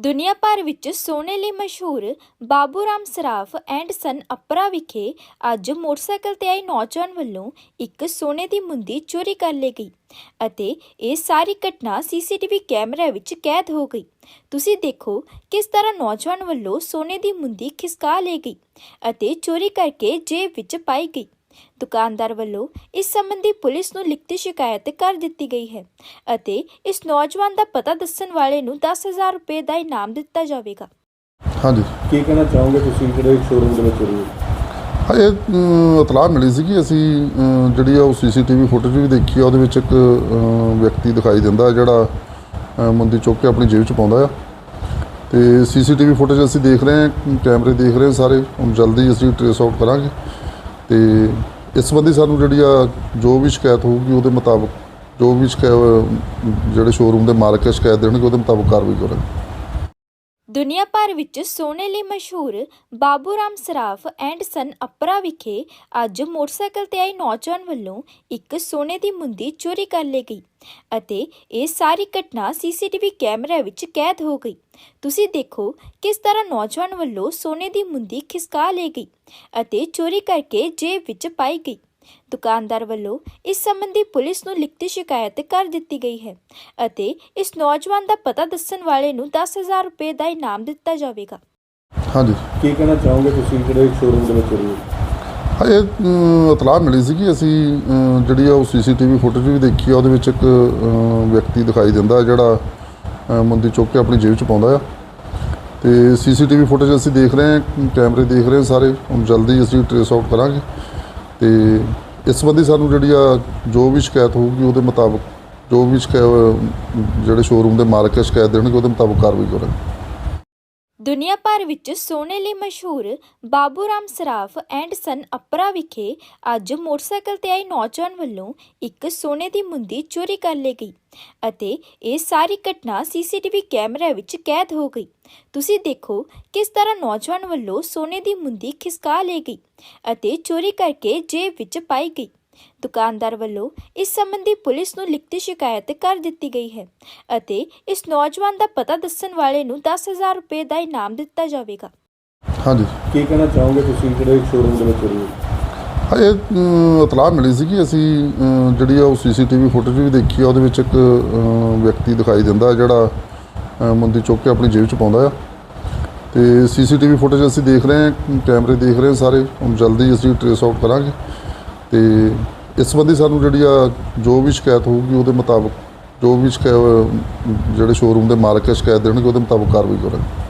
ਦੁਨੀਆ ਭਰ ਵਿੱਚ ਸੋਨੇ ਲਈ ਮਸ਼ਹੂਰ ਬਾਬੂ ਰਾਮ ਸਰਾਫ ਐਂਡ ਸਨ ਅਪਰਾ ਵਿਖੇ ਅੱਜ ਮੋਟਰਸਾਈਕਲ ਤੇ ਆਏ ਨੌਜਵਾਨ ਵੱਲੋਂ ਇੱਕ ਸੋਨੇ ਦੀ ਮੁੰਦੀ ਚੋਰੀ ਕਰ ਲਈ ਗਈ ਅਤੇ ਇਹ ਸਾਰੀ ਘਟਨਾ ਸੀਸੀਟੀਵੀ ਕੈਮਰੇ ਵਿੱਚ ਕੈਦ ਹੋ ਗਈ। ਤੁਸੀਂ ਦੇਖੋ ਕਿਸ ਤਰ੍ਹਾਂ ਨੌਜਵਾਨ ਵੱਲੋਂ ਸੋਨੇ ਦੀ ਮੁੰਦੀ ਖਿਸਕਾ ਲਈ ਗਈ ਅਤੇ ਚੋਰੀ ਕਰਕੇ ਜੇਬ ਵਿੱਚ ਪਾਈ ਗਈ। ਦੁਕਾਨਦਾਰ ਵੱਲੋਂ ਇਸ ਸੰਬੰਧੀ ਪੁਲਿਸ ਨੂੰ ਲਿਖਤੀ ਸ਼ਿਕਾਇਤ ਕਰ ਦਿੱਤੀ ਗਈ ਹੈ ਅਤੇ ਇਸ ਨੌਜਵਾਨ ਦਾ ਪਤਾ ਦੱਸਣ ਵਾਲੇ ਨੂੰ 10000 ਰੁਪਏ ਦਾ ਇਨਾਮ ਦਿੱਤਾ ਜਾਵੇਗਾ। ਹਾਂਜੀ। ਕੀ ਕਹਿਣਾ ਚਾਹੋਗੇ ਤੁਸੀਂ ਜਿਹੜੇ ਸ਼ੋਰੂਮ ਦੇ ਵਿੱਚ ਚੋਰੀ ਹੋਈ ਹਾਂ? ਇਹ ਅਮ, ਇਤਲਾਹ ਮਿਲੀ ਸੀ ਕਿ ਅਸੀਂ ਅਮ, ਜਿਹੜੀ ਆ ਉਹ ਸੀਸੀਟੀਵੀ ਫੁਟੇਜ ਵੀ ਦੇਖੀ ਆ ਉਹਦੇ ਵਿੱਚ ਇੱਕ ਅਮ, ਵਿਅਕਤੀ ਦਿਖਾਈ ਦਿੰਦਾ ਹੈ ਜਿਹੜਾ ਅਮ, ਮੁੰਦੀ ਚੁੱਕ ਕੇ ਆਪਣੀ ਜੇਬ 'ਚ ਪਾਉਂਦਾ ਆ। ਤੇ ਸੀਸੀਟੀਵੀ ਫੁਟੇਜ ਅਸੀਂ ਦੇਖ ਰਹੇ ਹਾਂ ਕੈਮਰੇ ਦੇਖ ਰਹੇ ਹਾਂ ਸਾਰੇ ਹੁਣ ਜਲਦੀ ਅਸੀਂ ਟ੍ਰੇਸ ਆਊਟ ਕਰਾਂਗੇ। ਤੇ ਇਸ ਸੰਬੰਧੀ ਸਾਨੂੰ ਜਿਹੜੀ ਆ ਜੋ ਵੀ ਸ਼ਿਕਾਇਤ ਹੋਊਗੀ ਉਹਦੇ ਮੁਤਾਬਕ, ਜੋ ਵੀ ਸ਼ਿਕਾਇਤ ਜਿਹੜੇ ਸ਼ੋਰੂਮ ਦੇ ਮਾਲਕ ਹੈ ਸ਼ਿਕਾਇਤ ਦੇਣਗੇ, ਉਹਦੇ ਮੁਤਾਬਕ ਕਾਰਵਾਈ ਕਰਾਂਗੇ। ਦੁਨੀਆ ਭਰ ਵਿੱਚ ਸੋਨੇ ਲਈ ਮਸ਼ਹੂਰ ਬਾਬੂ ਰਾਮ ਸਰਾਫ ਐਂਡ ਸਨ ਅਪਰਾ ਵਿਖੇ ਅੱਜ ਮੋਟਰਸਾਈਕਲ ਤੇ ਆਏ ਨੌਜਵਾਨ ਵੱਲੋਂ ਇੱਕ ਸੋਨੇ ਦੀ ਮੁੰਦੀ ਚੋਰੀ ਕਰ ਲਈ ਗਈ ਅਤੇ ਇਹ ਸਾਰੀ ਘਟਨਾ ਸੀਸੀਟੀਵੀ ਕੈਮਰੇ ਵਿੱਚ ਕੈਦ ਹੋ ਗਈ। ਤੁਸੀਂ ਦੇਖੋ ਕਿਸ ਤਰ੍ਹਾਂ ਨੌਜਵਾਨ ਵੱਲੋਂ ਸੋਨੇ ਦੀ ਮੁੰਦੀ ਖਿਸਕਾ ਲਈ ਗਈ ਅਤੇ ਚੋਰੀ ਕਰਕੇ ਜੇਬ ਵਿੱਚ ਪਾਈ ਗਈ। ਦੁਕਾਨਦਾਰ ਵੱਲੋਂ ਇਸ ਸੰਬੰਧੀ ਪੁਲਿਸ ਨੂੰ ਲਿਖਤੀ ਸ਼ਿਕਾਇਤ ਕਰ ਦਿੱਤੀ ਗਈ ਹੈ ਅਤੇ ਇਸ ਨੌਜਵਾਨ ਦਾ ਪਤਾ ਦੱਸਣ ਵਾਲੇ ਨੂੰ 10000 ਰੁਪਏ ਦਾ ਇਨਾਮ ਦਿੱਤਾ ਜਾਵੇਗਾ। ਹਾਂਜੀ। ਕੀ ਕਹਿਣਾ ਚਾਹੋਗੇ ਤੁਸੀਂ ਜਿਹੜੇ ਸ਼ੋਰੂਮ ਦੇ ਵਿੱਚ ਚੋਰੀ ਹੋਈ ਹਾਂ ਇਹ ਅਮ, ਇਤਲਾਹ ਮਿਲੀ ਸੀ ਕਿ ਅਸੀਂ ਅਮ, ਜਿਹੜੀ ਆ ਉਹ ਸੀਸੀਟੀਵੀ ਫੁਟੇਜ ਵੀ ਦੇਖੀ ਆ ਉਹਦੇ ਵਿੱਚ ਇੱਕ ਅਮ, ਵਿਅਕਤੀ ਦਿਖਾਈ ਦਿੰਦਾ ਹੈ ਜਿਹੜਾ ਅਮ, ਮੁੰਦੀ ਚੁੱਕ ਕੇ ਆਪਣੀ ਜੇਬ 'ਚ ਪਾਉਂਦਾ ਆ। ਤੇ ਸੀਸੀਟੀਵੀ ਫੁਟੇਜ ਅਸੀਂ ਦੇਖ ਰਹੇ ਹਾਂ ਕੈਮਰੇ ਦੇਖ ਰਹੇ ਹਾਂ ਸਾਰੇ ਹੁਣ ਜਲਦੀ ਅਸੀਂ ਟ੍ਰੇਸ ਆਊਟ ਕਰਾਂਗੇ। ਤੇ ਇਸ ਸੰਬੰਧੀ ਸਾਨੂੰ ਜਿਹੜੀ ਆ ਜੋ ਵੀ ਸ਼ਿਕਾਇਤ ਹੋਊਗੀ ਉਹਦੇ ਮੁਤਾਬਕ, ਜੋ ਵੀ ਸ਼ਿਕਾਇ ਜਿਹੜੇ ਸ਼ੋਰੂਮ ਦੇ ਮਾਲਕ ਹੈ ਸ਼ਿਕਾਇਤ ਦੇਣਗੇ, ਉਹਦੇ ਮੁਤਾਬਕ ਕਾਰਵਾਈ ਕਰਾਂਗੇ। ਦੁਨੀਆ ਭਰ ਵਿੱਚ ਸੋਨੇ ਲਈ ਮਸ਼ਹੂਰ ਬਾਬੂ ਰਾਮ ਸਰਾਫ ਐਂਡ ਸਨ ਅਪਰਾ ਵਿਖੇ ਅੱਜ ਮੋਟਰਸਾਈਕਲ ਤੇ ਆਏ ਨੌਜਵਾਨ ਵੱਲੋਂ ਇੱਕ ਸੋਨੇ ਦੀ ਮੁੰਦੀ ਚੋਰੀ ਕਰ ਲਈ ਗਈ ਅਤੇ ਇਹ ਸਾਰੀ ਘਟਨਾ ਸੀਸੀਟੀਵੀ ਕੈਮਰੇ ਵਿੱਚ ਕੈਦ ਹੋ ਗਈ। ਤੁਸੀਂ ਦੇਖੋ ਕਿਸ ਤਰ੍ਹਾਂ ਨੌਜਵਾਨ ਵੱਲੋਂ ਸੋਨੇ ਦੀ ਮੁੰਦੀ ਖਿਸਕਾ ਲਈ ਗਈ ਅਤੇ ਚੋਰੀ ਕਰਕੇ ਜੇਬ ਵਿੱਚ ਪਾਈ ਗਈ। ਦੁਕਾਨਦਾਰ ਵੱਲੋਂ ਇਸ ਸੰਬੰਧੀ ਪੁਲਿਸ ਨੂੰ ਲਿਖਤੀ ਸ਼ਿਕਾਇਤ ਕਰ ਦਿੱਤੀ ਗਈ ਹੈ ਅਤੇ ਇਸ ਨੌਜਵਾਨ ਦਾ ਪਤਾ ਦੱਸਣ ਵਾਲੇ ਨੂੰ 10000 ਰੁਪਏ ਦਾ ਇਨਾਮ ਦਿੱਤਾ ਜਾਵੇਗਾ। ਹਾਂਜੀ। ਕੀ ਕਹਿਣਾ ਚਾਹੋਗੇ ਤੁਸੀਂ ਜਿਹੜੇ ਸ਼ੋਰੂਮ ਦੇ ਵਿੱਚ ਚੋਰੀ ਹੋਈ ਹਾਂ? ਇਹ ਅਮ, ਇਤਲਾਹ ਮਿਲੀ ਸੀ ਕਿ ਅਸੀਂ ਅਮ, ਜਿਹੜੀ ਆ ਉਹ ਸੀਸੀਟੀਵੀ ਫੁਟੇਜ ਵੀ ਦੇਖੀ ਆ ਉਹਦੇ ਵਿੱਚ ਇੱਕ ਅਮ, ਵਿਅਕਤੀ ਦਿਖਾਈ ਦਿੰਦਾ ਹੈ ਜਿਹੜਾ ਅਮ, ਮੁੰਦੀ ਚੁੱਕ ਕੇ ਆਪਣੀ ਜੇਬ 'ਚ ਪਾਉਂਦਾ ਆ। ਤੇ ਸੀਸੀਟੀਵੀ ਫੁਟੇਜ ਅਸੀਂ ਦੇਖ ਰਹੇ ਹਾਂ ਕੈਮਰੇ ਦੇਖ ਰਹੇ ਹਾਂ ਸਾਰੇ ਹੁਣ ਜਲਦੀ ਅਸੀਂ ਟ੍ਰੇਸ ਆਊਟ ਕਰਾਂਗੇ। ਤੇ ਇਸ ਸੰਬੰਧੀ ਸਾਨੂੰ ਜਿਹੜੀ ਆ ਜੋ ਵੀ ਸ਼ਿਕਾਇਤ ਹੋਊਗੀ ਉਹਦੇ ਮੁਤਾਬਕ, ਜੋ ਵੀ ਸ਼ਿਕਾਇ ਜਿਹੜੇ ਸ਼ੋਰੂਮ ਦੇ ਮਾਲਕ ਹੈ ਸ਼ਿਕਾਇਤ ਦੇਣਗੇ, ਉਹਦੇ ਮੁਤਾਬਕ ਕਾਰਵਾਈ ਕਰਾਂਗੇ।